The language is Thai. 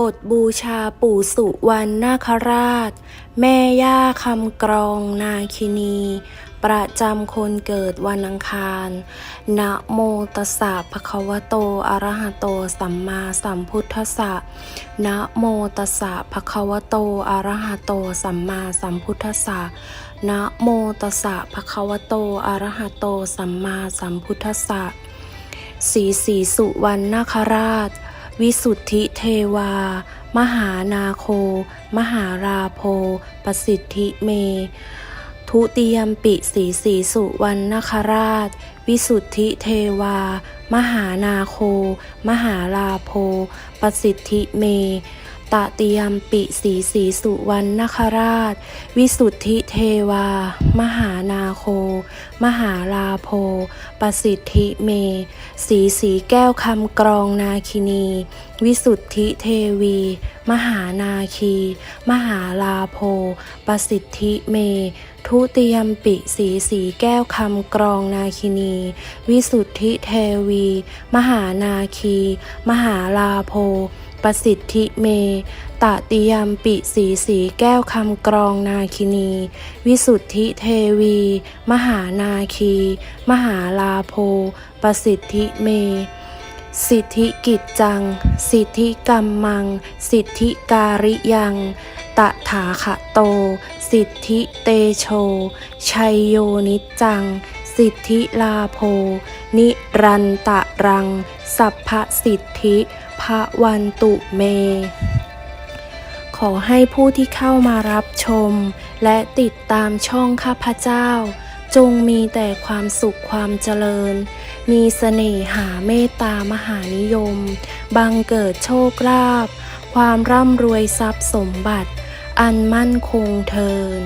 บทบูชาปู่สุวรรณนาคราช แม่ย่าคำกรองนาคินี ประจำคนเกิดวันอังคารนะโมตัสสะภะคะวะโตอะระหะโตสัมมาสัมพุทธัสสะนะโมตัสสะภะคะวะโตอะระหะโตสัมมาสัมพุทธัสสะนะโมตัสสะภะคะวะโตอะระหะโตสัมมาสัมพุทธัสสะสีสีสุวรรณนาคราช วิสุทธิเทวา มหานาโค มหาราโพประสิทธิเม ทุติยมปิสีสีสุวรรณนาคราช วิสุทธิเทวา มหานาโค มหาราโพประสิทธิเม ตติยมปิสีสีสุวรรณนาคราช วิสุทธิเทวา มหานาโค มหาราโพประสิทธิเม สีสีแก้วคำกรองนาคินี วิสุทธิเทวี มหานาคี มหาลาโพประสิทธิเม ทุติยมปิสีสีแก้วคำกรองนาคินี วิสุทธิเทวี มหานาคี มหาลาโพ ประสิทธิเมตติยมปิสีสีแก้วคำกรองนาคินี วิสุทธิเทวี มหานาคี มหาลาโพ ประสิทธิเม สิทธิกิจจัง สิทธิกรรมัง สิทธิการิยังตถาคโต สิทธิเตโช ชัยโยนิจจัง สิทธิลาโภ นิรันตะรัง สัพพสิทธิภะวันตุเม ขอให้ผู้ที่เข้ามารับชม และติดตามช่องข้าพเจ้า จงมีแต่ความสุขความเจริญ มีเสน่หาเมตตามหานิยม บังเกิดโชคลาภความร่ำรวยทรัพย์สมบัติ อันมั่นคงเทิน